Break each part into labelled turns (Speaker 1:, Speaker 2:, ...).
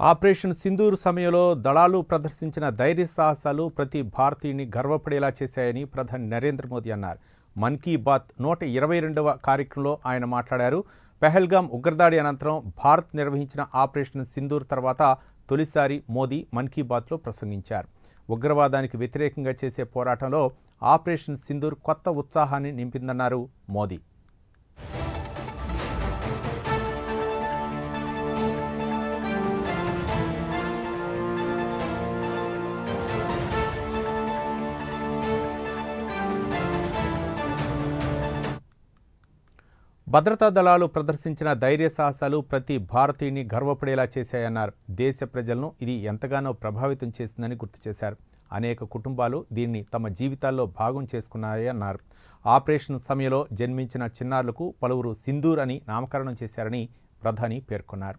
Speaker 1: Operation Sindoor సమయంలో దళాలు ప్రదర్శించిన ధైర్య సాహసాలు ప్రతి భారతీయుని గర్వపడేలా చేశాయని ప్రధాని నరేంద్ర మోదీ అన్నారు. మన్ కీ బాత్ నూట ఇరవై రెండవ కార్యక్రమంలో ఆయన మాట్లాడారు. పెహల్గాం ఉగ్రదాడి అనంతరం భారత్ నిర్వహించిన ఆపరేషన్ సింధూర్ తర్వాత తొలిసారి మోదీ మన్ కీ బాత్లో ప్రసంగించారు. ఉగ్రవాదానికి వ్యతిరేకంగా చేసే పోరాటంలో ఆపరేషన్ సింధూర్ కొత్త ఉత్సాహాన్ని నింపిందన్నారు మోదీ. భద్రతా దళాలు ప్రదర్శించిన ధైర్య సాహసాలు ప్రతి భారతీయుని గర్వపడేలా చేశాయన్నారు. దేశ ప్రజలను ఇది ఎంతగానో ప్రభావితం చేసిందని గుర్తు చేశారు. అనేక కుటుంబాలు దీన్ని తమ జీవితాల్లో భాగం చేసుకున్నాయన్నారు. ఆపరేషన్ సమయంలో జన్మించిన చిన్నారులకు పలువురు సింధూర్ అని నామకరణం చేశారని ప్రధాని పేర్కొన్నారు.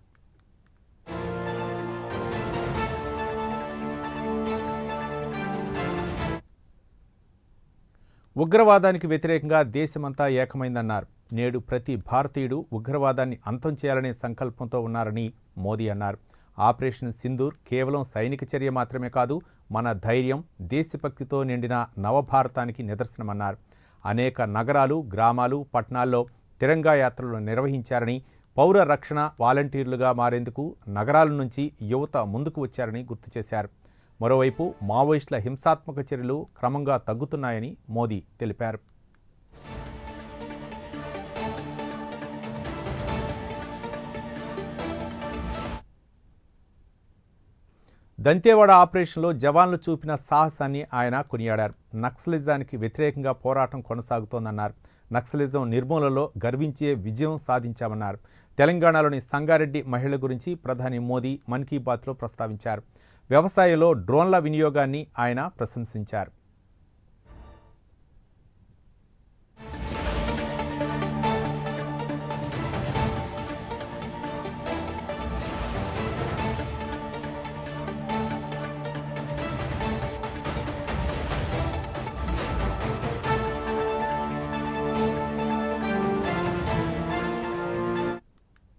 Speaker 1: ఉగ్రవాదానికి వ్యతిరేకంగా దేశమంతా ఏకమైందన్నారు. నేడు ప్రతి భారతీయుడు ఉగ్రవాదాన్ని అంతం చేయాలనే సంకల్పంతో ఉన్నారని మోదీ అన్నారు. ఆపరేషన్ సింధూర్ కేవలం సైనిక చర్య మాత్రమే కాదు మన ధైర్యం దేశభక్తితో నిండిన నవభారతానికి నిదర్శనమన్నారు. అనేక నగరాలు గ్రామాలు పట్టణాల్లో తిరంగా యాత్రలు నిర్వహించారని పౌర రక్షణ వాలంటీర్లుగా మారేందుకు నగరాల నుంచి యువత ముందుకు వచ్చారని గుర్తు చేశారు. మరోవైపు మావోయిస్టుల హింసాత్మక చర్యలు క్రమంగా తగ్గుతున్నాయని మోదీ తెలిపారు. దంతేవాడ ఆపరేషన్లో జవాన్లు చూపిన సాహసాన్ని ఆయన కొనియాడారు. నక్సలిజానికి వ్యతిరేకంగా పోరాటం కొనసాగుతోందన్నారు. నక్సలిజం నిర్మూలనలో గర్వించే విజయం సాధించామన్నారు. తెలంగాణలోని సంగారెడ్డి మహిళల గురించి ప్రధాని మోదీ మన్ కీ బాత్లో ప్రస్తావించారు. వ్యవసాయంలో డ్రోన్ల వినియోగాన్ని ఆయన ప్రశంసించారు.